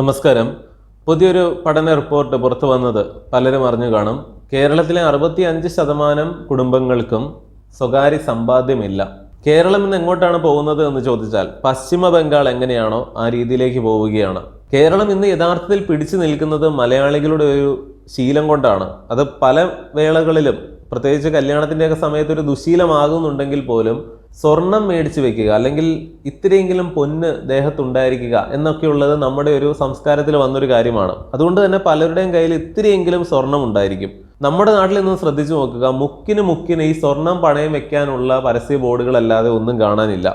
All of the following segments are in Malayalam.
നമസ്കാരം. പുതിയൊരു പഠന റിപ്പോർട്ട് പുറത്തു വന്നത് പലരും അറിഞ്ഞു കാണും. കേരളത്തിലെ അറുപത്തി അഞ്ച് ശതമാനം കുടുംബങ്ങൾക്കും സ്വകാര്യ സമ്പാദ്യമില്ല. കേരളം ഇന്ന് എങ്ങോട്ടാണ് പോകുന്നത് എന്ന് ചോദിച്ചാൽ പശ്ചിമ ബംഗാൾ എങ്ങനെയാണോ ആ രീതിയിലേക്ക് പോവുകയാണ്. കേരളം ഇന്ന് യഥാർത്ഥത്തിൽ പിടിച്ചു നിൽക്കുന്നത് മലയാളികളുടെ ഒരു ശീലം കൊണ്ടാണ്. അത് പല വേളകളിലും പ്രത്യേകിച്ച് കല്യാണത്തിന്റെയൊക്കെ സമയത്ത് ഒരു ദുശീലമാകുന്നുണ്ടെങ്കിൽ പോലും സ്വർണം മേടിച്ചു വെക്കുക അല്ലെങ്കിൽ ഇത്തിരിയെങ്കിലും പൊന്ന് ദേഹത്തുണ്ടായിരിക്കുക എന്നൊക്കെയുള്ളത് നമ്മുടെ ഒരു സംസ്കാരത്തിൽ വന്നൊരു കാര്യമാണ്. അതുകൊണ്ട് തന്നെ പലരുടെയും കയ്യിൽ ഇത്തിരിയെങ്കിലും സ്വർണം ഉണ്ടായിരിക്കും. നമ്മുടെ നാട്ടിൽ നിന്ന് ശ്രദ്ധിച്ചു നോക്കുക മുക്കിന് മുക്കിന് ഈ സ്വർണം പണയം വെക്കാനുള്ള പരസ്യ ബോർഡുകളല്ലാതെ ഒന്നും കാണാനില്ല.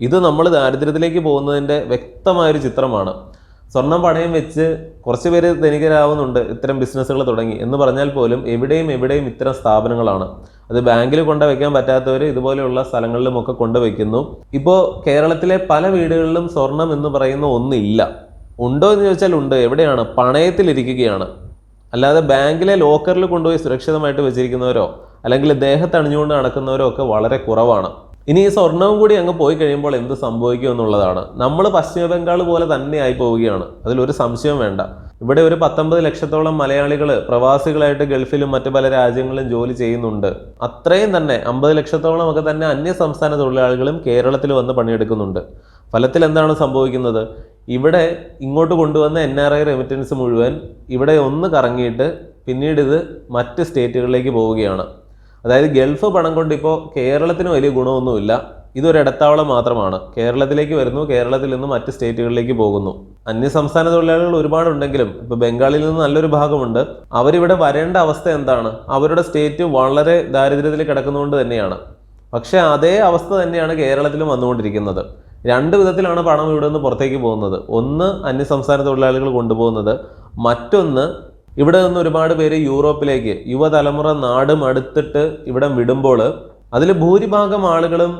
ഇത് നമ്മൾ ദാരിദ്ര്യത്തിലേക്ക് പോകുന്നതിന്റെ വ്യക്തമായൊരു ചിത്രമാണ്. സ്വർണം പണയം വെച്ച് കുറച്ച് പേര് ധനികരാവുന്നുണ്ട് ഇത്തരം ബിസിനസ്സുകൾ തുടങ്ങി. എന്ന് പറഞ്ഞാൽ പോലും എവിടെയും എവിടെയും ഇത്തരം സ്ഥാപനങ്ങളാണ്. അത് ബാങ്കിൽ കൊണ്ടുവയ്ക്കാൻ പറ്റാത്തവർ ഇതുപോലെയുള്ള സ്ഥലങ്ങളിലുമൊക്കെ കൊണ്ടുവയ്ക്കുന്നു ഇപ്പോൾ കേരളത്തിലെ പല വീടുകളിലും സ്വർണം എന്ന് പറയുന്ന ഒന്നില്ല. ഉണ്ടോ എന്ന് ചോദിച്ചാൽ ഉണ്ട്. എവിടെയാണ്? പണയത്തിലിരിക്കുകയാണ് അല്ലാതെ ബാങ്കിലെ ലോക്കറിൽ കൊണ്ടുപോയി സുരക്ഷിതമായിട്ട് വെച്ചിരിക്കുന്നവരോ അല്ലെങ്കിൽ ദേഹത്തണിഞ്ഞുകൊണ്ട് നടക്കുന്നവരോ ഒക്കെ വളരെ കുറവാണ്. ഇനി ഈ സ്വർണവും കൂടി അങ്ങ് പോയി കഴിയുമ്പോൾ എന്ത് സംഭവിക്കും എന്നുള്ളതാണ്. നമ്മൾ പശ്ചിമ ബംഗാൾ പോലെ തന്നെ പോവുകയാണ്. അതിലൊരു സംശയം വേണ്ട. ഇവിടെ ഒരു പത്തൊമ്പത് ലക്ഷത്തോളം മലയാളികൾ പ്രവാസികളായിട്ട് ഗൾഫിലും മറ്റു പല രാജ്യങ്ങളിലും ജോലി ചെയ്യുന്നുണ്ട്. അത്രയും തന്നെ അമ്പത് ലക്ഷത്തോളം ഒക്കെ തന്നെ അന്യ സംസ്ഥാന തൊഴിലാളികളും കേരളത്തിൽ വന്ന് പണിയെടുക്കുന്നുണ്ട്. ഫലത്തിൽ എന്താണ് സംഭവിക്കുന്നത്? ഇവിടെ ഇങ്ങോട്ട് കൊണ്ടുവന്ന എൻ ആർ ഐ റെമിറ്റൻസ് മുഴുവൻ ഇവിടെ ഒന്ന് കറങ്ങിയിട്ട് പിന്നീട് ഇത് മറ്റ് സ്റ്റേറ്റുകളിലേക്ക് പോവുകയാണ്. അതായത് ഗൾഫ് പണം കൊണ്ട് ഇപ്പോൾ കേരളത്തിന് വലിയ ഗുണമൊന്നുമില്ല. ഇതൊരു ഇടത്താവളം മാത്രമാണ്. കേരളത്തിലേക്ക് വരുന്നു കേരളത്തിൽ നിന്ന് മറ്റ് സ്റ്റേറ്റുകളിലേക്ക് പോകുന്നു. അന്യ സംസ്ഥാന തൊഴിലാളികൾ ഒരുപാടുണ്ടെങ്കിലും ഇപ്പോൾ ബംഗാളിൽ നിന്ന് നല്ലൊരു ഭാഗമുണ്ട്. അവരിവിടെ വരേണ്ട അവസ്ഥ എന്താണ്? അവരുടെ സ്റ്റേറ്റ് വളരെ ദാരിദ്ര്യത്തിൽ കിടക്കുന്നതുകൊണ്ട് തന്നെയാണ്. പക്ഷേ അതേ അവസ്ഥ തന്നെയാണ് കേരളത്തിലും വന്നുകൊണ്ടിരിക്കുന്നത്. രണ്ട് വിധത്തിലാണ് പണം ഇവിടെ നിന്ന് പുറത്തേക്ക് പോകുന്നത്. ഒന്ന് അന്യസംസ്ഥാന തൊഴിലാളികൾ കൊണ്ടുപോകുന്നത്. മറ്റൊന്ന് ഇവിടെ നിന്ന് ഒരുപാട് പേര് യൂറോപ്പിലേക്ക് യുവതലമുറ നാടും അടുത്തിട്ട് ഇവിടെ വിടുമ്പോൾ അതിൽ ഭൂരിഭാഗം ആളുകളും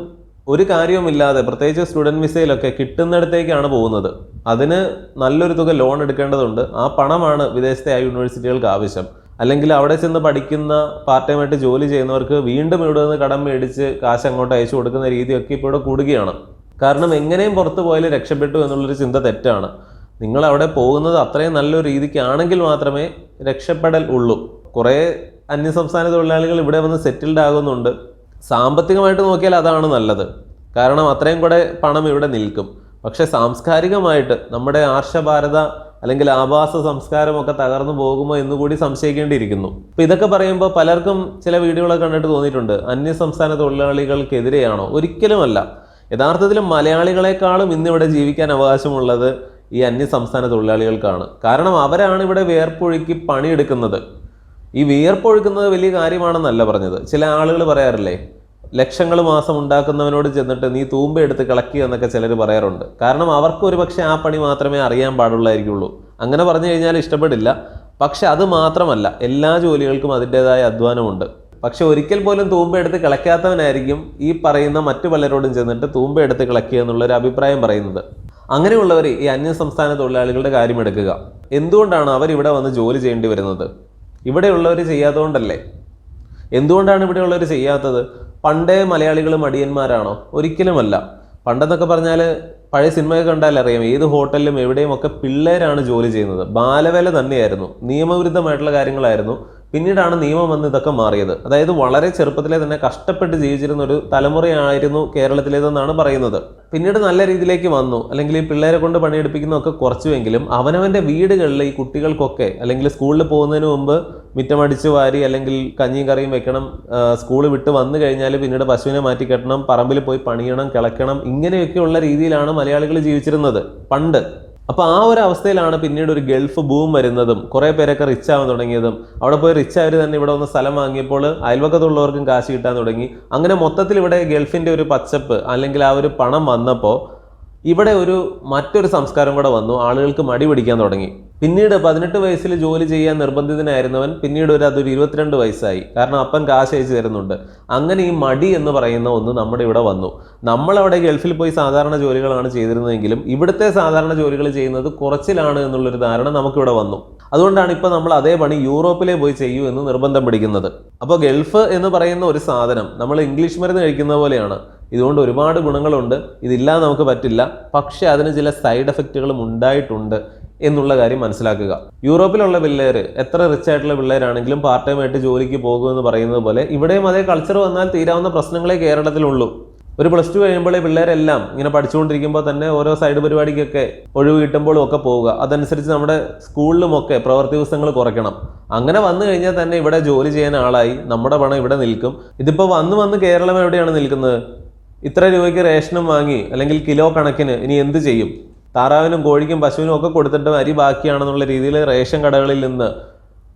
ഒരു കാര്യവുമില്ലാതെ പ്രത്യേകിച്ച് സ്റ്റുഡന്റ് വിസയിലൊക്കെ കിട്ടുന്നിടത്തേക്കാണ് പോകുന്നത്. അതിന് നല്ലൊരു തുക ലോൺ എടുക്കേണ്ടതുണ്ട്. ആ പണമാണ് വിദേശത്തെ ആ യൂണിവേഴ്സിറ്റികൾക്ക് ആവശ്യം. അല്ലെങ്കിൽ അവിടെ ചെന്ന് പഠിക്കുന്ന പാർട്ട് ടൈമായിട്ട് ജോലി ചെയ്യുന്നവർക്ക് വീണ്ടും ഇവിടെ നിന്ന് കടം മേടിച്ച് കാശ് അങ്ങോട്ട് അയച്ചു കൊടുക്കുന്ന രീതിയൊക്കെ ഇപ്പോൾ ഇവിടെ കൂടുകയാണ്. കാരണം എങ്ങനെയും പുറത്തു പോയാലും രക്ഷപ്പെട്ടു എന്നുള്ളൊരു ചിന്ത തെറ്റാണ്. നിങ്ങൾ അവിടെ പോകുന്നത് അത്രയും നല്ലൊരു രീതിക്കാണെങ്കിൽ മാത്രമേ രക്ഷപ്പെടൽ ഉള്ളൂ. കുറേ അന്യസംസ്ഥാന തൊഴിലാളികൾ ഇവിടെ വന്ന് സെറ്റിൽഡ് ആകുന്നുണ്ട്. സാമ്പത്തികമായിട്ട് നോക്കിയാൽ അതാണ് നല്ലത്. കാരണം അത്രയും കൂടെ പണം ഇവിടെ നിൽക്കും. പക്ഷേ സാംസ്കാരികമായിട്ട് നമ്മുടെ ആർഷഭാരത അല്ലെങ്കിൽ ആവാസ സംസ്കാരമൊക്കെ തകർന്നു പോകുമോ എന്ന് കൂടി സംശയിക്കേണ്ടിയിരിക്കുന്നു. അപ്പോൾ ഇതൊക്കെ പറയുമ്പോൾ പലർക്കും ചില വീഡിയോകളൊക്കെ കണ്ടിട്ട് തോന്നിയിട്ടുണ്ട്. അന്യ സംസ്ഥാന തൊഴിലാളികൾക്കെതിരെയാണോ? ഒരിക്കലുമല്ല. യഥാർത്ഥത്തിൽ മലയാളികളെക്കാളും ഇന്നിവിടെ ജീവിക്കാൻ അവകാശമുള്ളത് ഈ അന്യ സംസ്ഥാന തൊഴിലാളികൾക്കാണ്. കാരണം അവരാണ് ഇവിടെ വിയർപ്പൊഴുക്കി പണിയെടുക്കുന്നത്. ഈ വിയർപ്പൊഴുക്കുന്നത് വലിയ കാര്യമാണെന്നല്ല പറഞ്ഞത്. ചില ആളുകൾ പറയാറില്ലേ ലക്ഷങ്ങൾ മാസം ഉണ്ടാക്കുന്നവനോട് ചെന്നിട്ട് നീ തൂമ്പ എടുത്ത് കളക്കുക എന്നൊക്കെ ചിലർ പറയാറുണ്ട്. കാരണം അവർക്ക് ഒരു പക്ഷേ ആ പണി മാത്രമേ അറിയാൻ പാടുള്ളായിരിക്കുള്ളൂ. അങ്ങനെ പറഞ്ഞു കഴിഞ്ഞാൽ ഇഷ്ടപ്പെടില്ല. പക്ഷെ അത് മാത്രമല്ല എല്ലാ ജോലികൾക്കും അതിന്റെതായ അധ്വാനമുണ്ട്. പക്ഷെ ഒരിക്കൽ പോലും തൂമ്പ എടുത്ത് കിളയ്ക്കാത്തവനായിരിക്കും ഈ പറയുന്ന മറ്റു പലരോടും ചെന്നിട്ട് തൂമ്പ എടുത്ത് കിളക്കുക എന്നുള്ളൊരു അഭിപ്രായം പറയുന്നത്. അങ്ങനെയുള്ളവർ ഈ അന്യസംസ്ഥാന തൊഴിലാളികളുടെ കാര്യം എടുക്കുക. എന്തുകൊണ്ടാണ് അവർ ഇവിടെ വന്ന് ജോലി ചെയ്യേണ്ടി വരുന്നത്? ഇവിടെയുള്ളവർ ചെയ്യാത്തതുകൊണ്ടല്ലേ എന്തുകൊണ്ടാണ് ഇവിടെയുള്ളവർ ചെയ്യാത്തത്? പണ്ടേ മലയാളികൾ മടിയന്മാരാണോ ഒരിക്കലുമല്ല. പണ്ടെന്നൊക്കെ പറഞ്ഞാൽ പഴയ സിനിമയൊക്കെ കണ്ടാൽ അറിയാം ഏത് ഹോട്ടലിലും എവിടെയും ഒക്കെ പിള്ളേരാണ് ജോലി ചെയ്യുന്നത്. ബാലവേല തന്നെയായിരുന്നു. നിയമവിരുദ്ധമായിട്ടുള്ള കാര്യങ്ങളായിരുന്നു. പിന്നീടാണ് നിയമം വന്ന് ഇതൊക്കെ മാറിയത്. അതായത് വളരെ ചെറുപ്പത്തിലെ തന്നെ കഷ്ടപ്പെട്ട് ജീവിച്ചിരുന്ന ഒരു തലമുറയായിരുന്നു കേരളത്തിലേതെന്നാണ് പറയുന്നത്. പിന്നീട് നല്ല രീതിയിലേക്ക് വന്നു. അല്ലെങ്കിൽ ഈ പിള്ളേരെ കൊണ്ട് പണിയെടുപ്പിക്കുന്നതൊക്കെ കുറച്ചുവെങ്കിലും അവനവന്റെ വീടുകളിൽ ഈ കുട്ടികൾക്കൊക്കെ അല്ലെങ്കിൽ സ്കൂളിൽ പോകുന്നതിന് മുമ്പ് മിറ്റമടിച്ച് വാരി അല്ലെങ്കിൽ കഞ്ഞിയും കറിയും വെക്കണം സ്കൂൾ വിട്ട് വന്നു കഴിഞ്ഞാൽ പിന്നീട് പശുവിനെ മാറ്റി കെട്ടണം പറമ്പിൽ പോയി പണിയണം കിളക്കണം ഇങ്ങനെയൊക്കെയുള്ള രീതിയിലാണ് മലയാളികൾ ജീവിച്ചിരുന്നത്. പണ്ട് അപ്പോൾ ആ ഒരു അവസ്ഥയിലാണ് പിന്നീട് ഒരു ഗൾഫ് ബൂം വരുന്നതും കുറേ പേരൊക്കെ റിച്ച് ആവാൻ തുടങ്ങിയതും. അവിടെ പോയി റിച്ച് ആയവർ തന്നെ ഇവിടെ ഒന്ന് സ്ഥലം വാങ്ങിയപ്പോൾ അയൽവക്കത്തുള്ളവർക്കും കാശ് കിട്ടാൻ തുടങ്ങി. അങ്ങനെ മൊത്തത്തിൽ ഇവിടെ ഗൾഫിന്റെ ഒരു പച്ചപ്പ് അല്ലെങ്കിൽ ആ ഒരു പണം വന്നപ്പോൾ ഇവിടെ ഒരു മറ്റൊരു സംസ്കാരം കൂടെ വന്നു. ആളുകൾക്ക് മടി പിടിക്കാൻ തുടങ്ങി. പിന്നീട് പതിനെട്ട് വയസ്സിൽ ജോലി ചെയ്യാൻ നിർബന്ധിതനായിരുന്നവൻ പിന്നീട് ഒരു അതൊരു ഇരുപത്തിരണ്ട് വയസ്സായി. കാരണം അപ്പൻ കാശ് അയച്ചു തരുന്നുണ്ട്. അങ്ങനെ ഈ മടി എന്ന് പറയുന്ന ഒന്ന് നമ്മുടെ ഇവിടെ വന്നു. നമ്മളവിടെ ഗൾഫിൽ പോയി സാധാരണ ജോലികളാണ് ചെയ്തിരുന്നതെങ്കിലും ഇവിടുത്തെ സാധാരണ ജോലികൾ ചെയ്യുന്നത് കുറച്ചിലാണ് എന്നുള്ളൊരു ധാരണ നമുക്കിവിടെ വന്നു. അതുകൊണ്ടാണ് ഇപ്പോൾ നമ്മൾ അതേ പണി യൂറോപ്പിലേ പോയി ചെയ്യൂ എന്ന് നിർബന്ധം പിടിക്കുന്നത്. അപ്പോൾ ഗൾഫ് എന്ന് പറയുന്ന ഒരു സാധനം നമ്മൾ ഇംഗ്ലീഷ് മരുന്ന് കഴിക്കുന്ന പോലെയാണ്. ഇതുകൊണ്ട് ഒരുപാട് ഗുണങ്ങളുണ്ട്. ഇതില്ലാതെ നമുക്ക് പറ്റില്ല. പക്ഷേ അതിന് ചില സൈഡ് എഫക്റ്റുകളും ഉണ്ടായിട്ടുണ്ട്. എന്നുള്ള കാര്യം മനസ്സിലാക്കുക. യൂറോപ്പിലുള്ള പിള്ളേർ എത്ര റിച്ച് ആയിട്ടുള്ള പിള്ളേരാണെങ്കിലും പാർട്ട് ടൈം ആയിട്ട് ജോലിക്ക് പോകുമെന്ന് പറയുന്നത് പോലെ ഇവിടെയും അതേ കൾച്ചർ വന്നാൽ തീരാവുന്ന പ്രശ്നങ്ങളെ കേരളത്തിലുള്ളൂ. ഒരു പ്ലസ് ടു കഴിയുമ്പോൾ പിള്ളേരെല്ലാം ഇങ്ങനെ പഠിച്ചുകൊണ്ടിരിക്കുമ്പോൾ തന്നെ ഓരോ സൈഡ് പരിപാടിക്കൊക്കെ ഒഴിവ് കിട്ടുമ്പോഴും ഒക്കെ പോവുക. അതനുസരിച്ച് നമ്മുടെ സ്കൂളിലുമൊക്കെ പ്രവൃത്തി ദിവസങ്ങൾ കുറയ്ക്കണം. അങ്ങനെ വന്നു കഴിഞ്ഞാൽ തന്നെ ഇവിടെ ജോലി ചെയ്യാൻ ആളായി. നമ്മുടെ പണം ഇവിടെ നിൽക്കും. ഇതിപ്പോൾ വന്ന് വന്ന് കേരളം എവിടെയാണ് നിൽക്കുന്നത്? ഇത്ര രൂപയ്ക്ക് റേഷനും വാങ്ങി അല്ലെങ്കിൽ കിലോ കണക്കിന് ഇനി എന്ത് ചെയ്യും? താറാവിനും കോഴിക്കും പശുവിനും ഒക്കെ കൊടുത്തിട്ട് അരി ബാക്കിയാണെന്നുള്ള രീതിയിൽ റേഷൻ കടകളിൽ നിന്ന്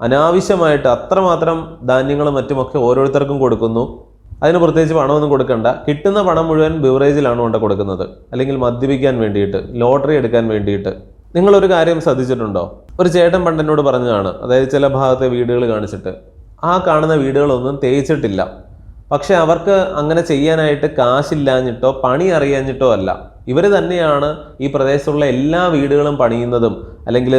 അനാവശ്യമായിട്ട് അത്രമാത്രം ധാന്യങ്ങളും മറ്റുമൊക്കെ ഓരോരുത്തർക്കും കൊടുക്കുന്നു. അതിന് പ്രത്യേകിച്ച് പണമൊന്നും കൊടുക്കണ്ട. കിട്ടുന്ന പണം മുഴുവൻ ബിവറേജിലാണ് കൊണ്ട് കൊടുക്കുന്നത്. അല്ലെങ്കിൽ മദ്യപിക്കാൻ വേണ്ടിയിട്ട് ലോട്ടറി എടുക്കാൻ വേണ്ടിയിട്ട്. നിങ്ങളൊരു കാര്യം ശ്രദ്ധിച്ചിട്ടുണ്ടോ? ഒരു ചേട്ടൻ പണ്ടെന്നോട് പറഞ്ഞതാണ് അതായത് ചില ഭാഗത്തെ വീടുകൾ കാണിച്ചിട്ട്. ആ കാണുന്ന വീടുകളൊന്നും തേച്ചിട്ടില്ല. പക്ഷെ അവർക്ക് അങ്ങനെ ചെയ്യാനായിട്ട് കാശില്ലാഞ്ഞിട്ടോ പണി അറിയാഞ്ഞിട്ടോ അല്ല. ഇവർ തന്നെയാണ് ഈ പ്രദേശത്തുള്ള എല്ലാ വീടുകളും പണിയുന്നതും അല്ലെങ്കിൽ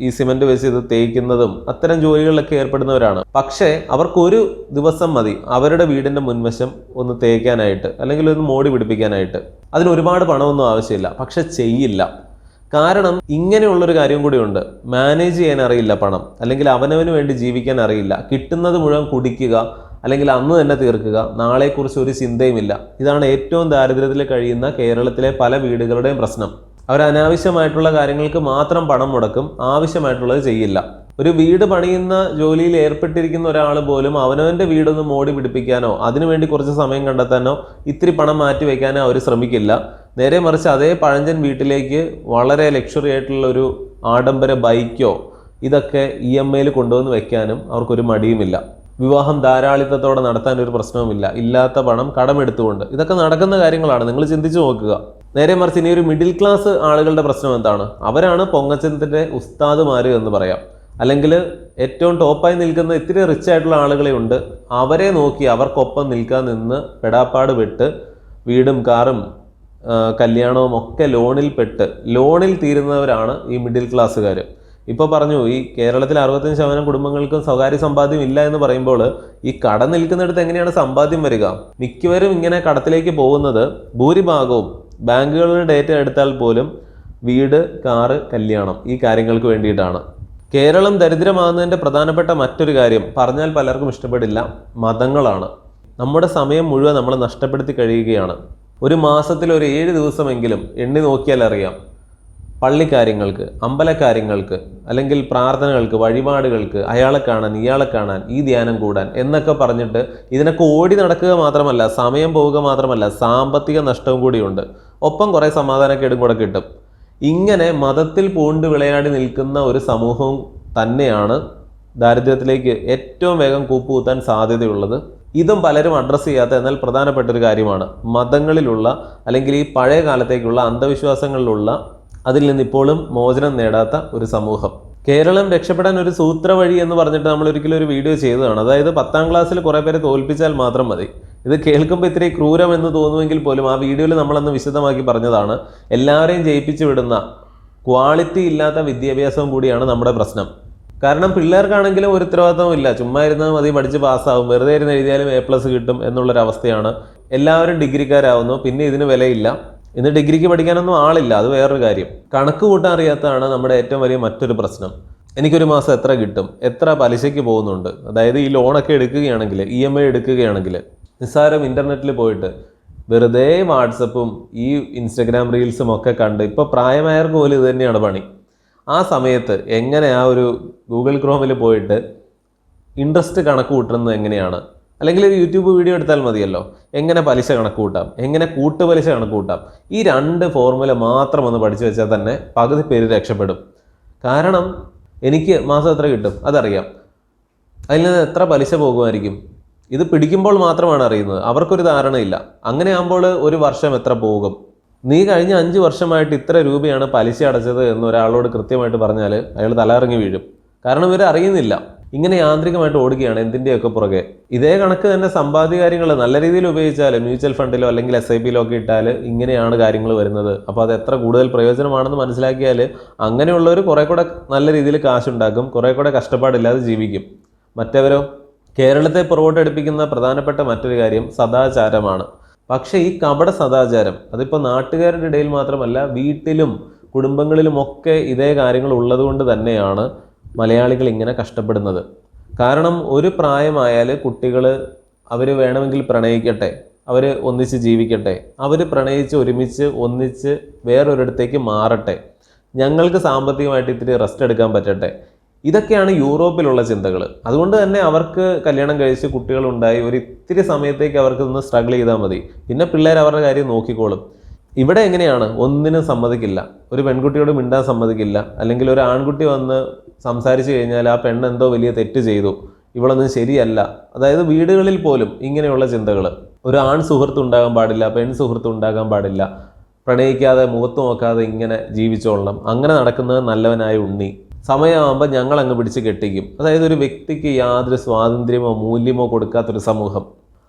ഈ സിമന്റ് വെച്ച് ഇത് തേക്കുന്നതും അത്തരം ജോലികളിലൊക്കെ ഏർപ്പെടുന്നവരാണ്. പക്ഷേ അവർക്ക് ഒരു ദിവസം മതി അവരുടെ വീടിന്റെ മുൻവശം ഒന്ന് തേക്കാനായിട്ട് അല്ലെങ്കിൽ ഒന്ന് മോടി പിടിപ്പിക്കാനായിട്ട്. അതിന് ഒരുപാട് പണമൊന്നും ആവശ്യമില്ല പക്ഷെ ചെയ്യില്ല. കാരണം ഇങ്ങനെയുള്ളൊരു കാര്യം കൂടിയുണ്ട്. മാനേജ് ചെയ്യാൻ അറിയില്ല പണം അല്ലെങ്കിൽ അവനവന് വേണ്ടി ജീവിക്കാൻ അറിയില്ല. കിട്ടുന്നത് മുഴുവൻ കുടിക്കുക അല്ലെങ്കിൽ അന്ന് തന്നെ തീർക്കുക. നാളെക്കുറിച്ച് ഒരു ചിന്തയുമില്ല. ഇതാണ് ഏറ്റവും ദാരിദ്ര്യത്തിൽ കഴിയുന്ന കേരളത്തിലെ പല വീടുകളുടെയും പ്രശ്നം. അവർ അനാവശ്യമായിട്ടുള്ള കാര്യങ്ങൾക്ക് മാത്രം പണം മുടക്കും ആവശ്യമായിട്ടുള്ളത് ചെയ്യില്ല. ഒരു വീട് പണിയുന്ന ജോലിയിൽ ഏർപ്പെട്ടിരിക്കുന്ന ഒരാൾ പോലും അവനവന്റെ വീടൊന്ന് മോടി പിടിപ്പിക്കാനോ അതിനുവേണ്ടി കുറച്ച് സമയം കണ്ടെത്താനോ ഇത്തിരി പണം മാറ്റി വയ്ക്കാനോ അവർ ശ്രമിക്കില്ല. നേരെ മറിച്ച് അതേ പഴഞ്ചൻ വീട്ടിലേക്ക് വളരെ ലക്ഷറി ആയിട്ടുള്ള ഒരു ആഡംബര ബൈക്കോ ഇതൊക്കെ ഇ എം ഐയിൽ കൊണ്ടുവന്ന് വയ്ക്കാനും അവർക്കൊരു മടിയുമില്ല. വിവാഹം ധാരാളിത്തത്തോടെ നടത്താൻ ഒരു പ്രശ്നവുമില്ല. ഇല്ലാത്ത പണം കടമെടുത്തുകൊണ്ട്. ഇതൊക്കെ നടക്കുന്ന കാര്യങ്ങളാണ്. നിങ്ങൾ ചിന്തിച്ചു നോക്കുക. നേരെ മറിച്ച് ഇനി ഒരു മിഡിൽ ക്ലാസ് ആളുകളുടെ പ്രശ്നം എന്താണ്? അവരാണ് പൊങ്ങച്ചത്തിന്റെ ഉസ്താദുമാര് എന്ന് പറയാം. അല്ലെങ്കിൽ ഏറ്റവും ടോപ്പായി നിൽക്കുന്ന ഇത്തിരി റിച്ച് ആയിട്ടുള്ള ആളുകളെ ഉണ്ട്. അവരെ നോക്കി അവർക്കൊപ്പം നിൽക്കാൻ നിന്ന് പെടാപ്പാട് പെട്ട് വീടും കാറും കല്യാണവും ഒക്കെ ലോണിൽ പെട്ട് ലോണിൽ തീരുന്നവരാണ് ഈ മിഡിൽ ക്ലാസ്സുകാർ ഇപ്പോൾ പറഞ്ഞു ഈ കേരളത്തിൽ അറുപത്തഞ്ച് ശതമാനം കുടുംബങ്ങൾക്കും സ്വകാര്യ സമ്പാദ്യം ഇല്ല എന്ന് പറയുമ്പോൾ ഈ കട നിൽക്കുന്നിടത്ത് എങ്ങനെയാണ് സമ്പാദ്യം വരിക? മിക്കവരും ഇങ്ങനെ കടത്തിലേക്ക് പോകുന്നത് ഭൂരിഭാഗവും ബാങ്കുകളുടെ ഡേറ്റ എടുത്താൽ പോലും വീട് കാറ് കല്യാണം ഈ കാര്യങ്ങൾക്ക് വേണ്ടിയിട്ടാണ്. കേരളം ദരിദ്രമാകുന്നതിന്റെ പ്രധാനപ്പെട്ട മറ്റൊരു കാര്യം പറഞ്ഞാൽ പലർക്കും ഇഷ്ടപ്പെടില്ല മതങ്ങളാണ്. നമ്മുടെ സമയം മുഴുവൻ നമ്മൾ നഷ്ടപ്പെടുത്തി കഴിയുകയാണ്. ഒരു മാസത്തിൽ ഒരു ഏഴ് ദിവസമെങ്കിലും എണ്ണി നോക്കിയാൽ അറിയാം. പള്ളിക്കാര്യങ്ങൾക്ക് അമ്പലക്കാര്യങ്ങൾക്ക് അല്ലെങ്കിൽ പ്രാർത്ഥനകൾക്ക് വഴിപാടുകൾക്ക് അയാളെ കാണാൻ ഇയാളെ കാണാൻ ഈ ധ്യാനം കൂടാൻ എന്നൊക്കെ പറഞ്ഞിട്ട് ഇതിനൊക്കെ ഓടി നടക്കുക മാത്രമല്ല സമയം പോവുക മാത്രമല്ല സാമ്പത്തിക നഷ്ടവും കൂടിയുണ്ട്. ഒപ്പം കുറേ സമാധാനക്കേടും കൂടെ കിട്ടും. ഇങ്ങനെ മതത്തിൽ പൂണ്ട് വിളയാടി നിൽക്കുന്ന ഒരു സമൂഹം തന്നെയാണ് ദാരിദ്ര്യത്തിലേക്ക് ഏറ്റവും വേഗം കൂപ്പുകുത്താൻ സാധ്യതയുള്ളത്. ഇതും പലരും അഡ്രസ്സ് ചെയ്യാത്ത എന്നാൽ പ്രധാനപ്പെട്ട ഒരു കാര്യമാണ്. മതങ്ങളിലുള്ള അല്ലെങ്കിൽ ഈ പഴയ കാലത്തേക്കുള്ള അന്ധവിശ്വാസങ്ങളിലുള്ള അതിൽ നിന്ന് ഇപ്പോഴും മോചനം നേടാത്ത ഒരു സമൂഹം. കേരളം രക്ഷപ്പെടാൻ ഒരു സൂത്ര വഴി എന്ന് പറഞ്ഞിട്ട് നമ്മൾ ഒരിക്കലും ഒരു വീഡിയോ ചെയ്തതാണ്. അതായത് പത്താം ക്ലാസ്സിൽ കുറേ പേരെ തോൽപ്പിച്ചാൽ മാത്രം മതി. ഇത് കേൾക്കുമ്പോൾ ഇത്തിരി ക്രൂരം എന്ന് തോന്നുമെങ്കിൽ പോലും ആ വീഡിയോയിൽ നമ്മളന്ന് വിശദമാക്കി പറഞ്ഞതാണ്. എല്ലാവരെയും ജയിപ്പിച്ചു വിടുന്ന ക്വാളിറ്റി ഇല്ലാത്ത വിദ്യാഭ്യാസവും കൂടിയാണ് നമ്മുടെ പ്രശ്നം. കാരണം പിള്ളേർക്കാണെങ്കിലും ഒരു ഉത്തരവാദിത്തവും ഇല്ല. ചുമ്മാ ഇരുന്നാൽ മതി പഠിച്ച് പാസ്സാവും. വെറുതെ ഇരുന്ന് എഴുതിയാലും എ പ്ലസ് കിട്ടും എന്നുള്ളൊരവസ്ഥയാണ്. എല്ലാവരും ഡിഗ്രിക്കാരാവുന്നു. പിന്നെ ഇതിന് വിലയില്ല. ഇന്ന് ഡിഗ്രിക്ക് പഠിക്കാനൊന്നും ആളില്ല അത് വേറൊരു കാര്യം. കണക്ക് കൂട്ടാൻ അറിയാത്തതാണ് നമ്മുടെ ഏറ്റവും വലിയ മറ്റൊരു പ്രശ്നം. എനിക്കൊരു മാസം എത്ര കിട്ടും? എത്ര പലിശയ്ക്ക് പോകുന്നുണ്ട്? അതായത് ഈ ലോണൊക്കെ എടുക്കുകയാണെങ്കിൽ ഇ എം ഐ എടുക്കുകയാണെങ്കിൽ നിസ്സാരം ഇന്റർനെറ്റിൽ പോയിട്ട് വെറുതെ വാട്സപ്പും ഈ ഇൻസ്റ്റഗ്രാം റീൽസും ഒക്കെ കണ്ട് ഇപ്പോൾ പ്രായമായവർക്ക് പോലും ഇത് തന്നെയാണ് പണി. ആ സമയത്ത് എങ്ങനെ ആ ഒരു ഗൂഗിൾ ക്രോമിൽ പോയിട്ട് ഇൻട്രസ്റ്റ് കണക്ക് കൂട്ടുന്നത് എങ്ങനെയാണ്? അല്ലെങ്കിൽ ഒരു യൂട്യൂബ് വീഡിയോ എടുത്താൽ മതിയല്ലോ. എങ്ങനെ പലിശ കണക്ക് കൂട്ടാം എങ്ങനെ കൂട്ടുപലിശ കണക്ക് കൂട്ടാം ഈ രണ്ട് ഫോർമുല മാത്രം ഒന്ന് പഠിച്ചു വെച്ചാൽ തന്നെ പകുതി പേര് രക്ഷപ്പെടും. കാരണം എനിക്ക് മാസം എത്ര കിട്ടും? അതറിയാം. അതിൽ നിന്ന് എത്ര പലിശ പോകുമായിരിക്കും? ഇത് പിടിക്കുമ്പോൾ മാത്രമാണ് അറിയുന്നത്. അവർക്കൊരു ധാരണയില്ല. അങ്ങനെ ആകുമ്പോൾ ഒരു വർഷം എത്ര പോകും? നീ കഴിഞ്ഞ അഞ്ച് വർഷമായിട്ട് ഇത്ര രൂപയാണ് പലിശ അടച്ചത് എന്ന് ഒരാളോട് കൃത്യമായിട്ട് പറഞ്ഞാൽ അയാൾ തലയിറങ്ങി വീഴും. കാരണം ഇവർ അറിയുന്നില്ല ഇങ്ങനെ യാന്ത്രികമായിട്ട് ഓടുകയാണ് എന്തിന്റെയൊക്കെ പുറകെ. ഇതേ കണക്ക് തന്നെ സമ്പാദ്യ കാര്യങ്ങൾ നല്ല രീതിയിൽ ഉപയോഗിച്ചാൽ മ്യൂച്വൽ ഫണ്ടിലോ അല്ലെങ്കിൽ എസ് ഐ ഒക്കെ ഇട്ടാൽ ഇങ്ങനെയാണ് കാര്യങ്ങൾ വരുന്നത്. അപ്പോൾ അത് എത്ര കൂടുതൽ പ്രയോജനമാണെന്ന് മനസ്സിലാക്കിയാൽ അങ്ങനെയുള്ളവർ കുറെ കൂടെ നല്ല രീതിയിൽ കാശുണ്ടാക്കും കുറേ കൂടെ കഷ്ടപ്പാടില്ലാതെ ജീവിക്കും. മറ്റവരോ കേരളത്തെ പുറകോട്ടെടുപ്പിക്കുന്ന പ്രധാനപ്പെട്ട മറ്റൊരു കാര്യം സദാചാരമാണ്. പക്ഷേ ഈ കപട സദാചാരം അതിപ്പോൾ നാട്ടുകാരുടെ ഇടയിൽ മാത്രമല്ല വീട്ടിലും കുടുംബങ്ങളിലുമൊക്കെ ഇതേ കാര്യങ്ങൾ ഉള്ളതുകൊണ്ട് തന്നെയാണ് മലയാളികൾ ഇങ്ങനെ കഷ്ടപ്പെടുന്നത്. കാരണം ഒരു പ്രായമായാൽ കുട്ടികൾ അവർ വേണമെങ്കിൽ പ്രണയിക്കട്ടെ അവർ ഒന്നിച്ച് ജീവിക്കട്ടെ അവർ പ്രണയിച്ച് ഒരുമിച്ച് ഒന്നിച്ച് വേറൊരിടത്തേക്ക് മാറട്ടെ ഞങ്ങൾക്ക് സാമ്പത്തികമായിട്ട് ഇത്തിരി റെസ്റ്റ് എടുക്കാൻ പറ്റട്ടെ ഇതൊക്കെയാണ് യൂറോപ്പിലുള്ള ചിന്തകൾ. അതുകൊണ്ട് തന്നെ അവർക്ക് കല്യാണം കഴിച്ച് കുട്ടികളുണ്ടായി ഒരു ഇത്തിരി സമയത്തേക്ക് അവർക്ക് നിന്ന് സ്ട്രഗിൾ ചെയ്താൽ മതി. പിന്നെ പിള്ളേർ അവരുടെ കാര്യം നോക്കിക്കോളും. ഇവിടെ എങ്ങനെയാണ്? ഒന്നിനും സമ്മതിക്കില്ല. ഒരു പെൺകുട്ടിയോട് മിണ്ടാൻ സമ്മതിക്കില്ല. അല്ലെങ്കിൽ ഒരു ആൺകുട്ടി വന്ന് സംസാരിച്ചു കഴിഞ്ഞാൽ ആ പെണ്ണ് എന്തോ വലിയ തെറ്റ് ചെയ്തു. ഇവളൊന്നും ശരിയല്ല. അതായത് വീടുകളിൽ പോലും ഇങ്ങനെയുള്ള ചിന്തകൾ ഒരു ആൺ സുഹൃത്ത് ഉണ്ടാകാൻ പാടില്ല പെൺ സുഹൃത്ത് ഉണ്ടാകാൻ പാടില്ല. പ്രണയിക്കാതെ മുഖത്ത് നോക്കാതെ ഇങ്ങനെ ജീവിച്ചോളണം. അങ്ങനെ നടക്കുന്നത് നല്ലവനായ ഉണ്ണി. സമയമാകുമ്പോൾ ഞങ്ങൾ അങ്ങ് പിടിച്ച് കെട്ടിക്കും. അതായത് ഒരു വ്യക്തിക്ക് യാതൊരു സ്വാതന്ത്ര്യമോ മൂല്യമോ കൊടുക്കാത്തൊരു സമൂഹം.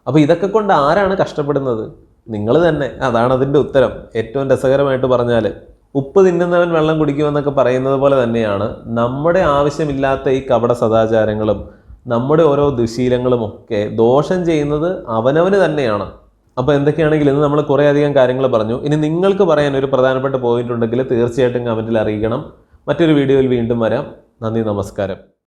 അപ്പോൾ ഇതൊക്കെ കൊണ്ട് ആരാണ് കഷ്ടപ്പെടുന്നത്? നിങ്ങൾ തന്നെ. അതാണ് അതിന്റെ ഉത്തരം. ഏറ്റവും രസകരമായിട്ട് പറഞ്ഞാൽ ഉപ്പ് തിന്നുന്നവൻ വെള്ളം കുടിക്കുമെന്നൊക്കെ പറയുന്നത് പോലെ തന്നെയാണ് നമ്മുടെ ആവശ്യമില്ലാത്ത ഈ കപട സദാചാരങ്ങളും നമ്മുടെ ഓരോ ദുശീലങ്ങളും ഒക്കെ ദോഷം ചെയ്യുന്നത് അവനവന് തന്നെയാണ്. അപ്പോൾ എന്തൊക്കെയാണെങ്കിലും ഇന്ന് നമ്മൾ കുറേ അധികം കാര്യങ്ങൾ പറഞ്ഞു. ഇനി നിങ്ങൾക്ക് പറയാൻ ഒരു പ്രധാനപ്പെട്ട പോയിന്റ് ഉണ്ടെങ്കിൽ തീർച്ചയായിട്ടും കമന്റിൽ അറിയിക്കണം. മറ്റൊരു വീഡിയോയിൽ വീണ്ടും വരാം. നന്ദി നമസ്കാരം.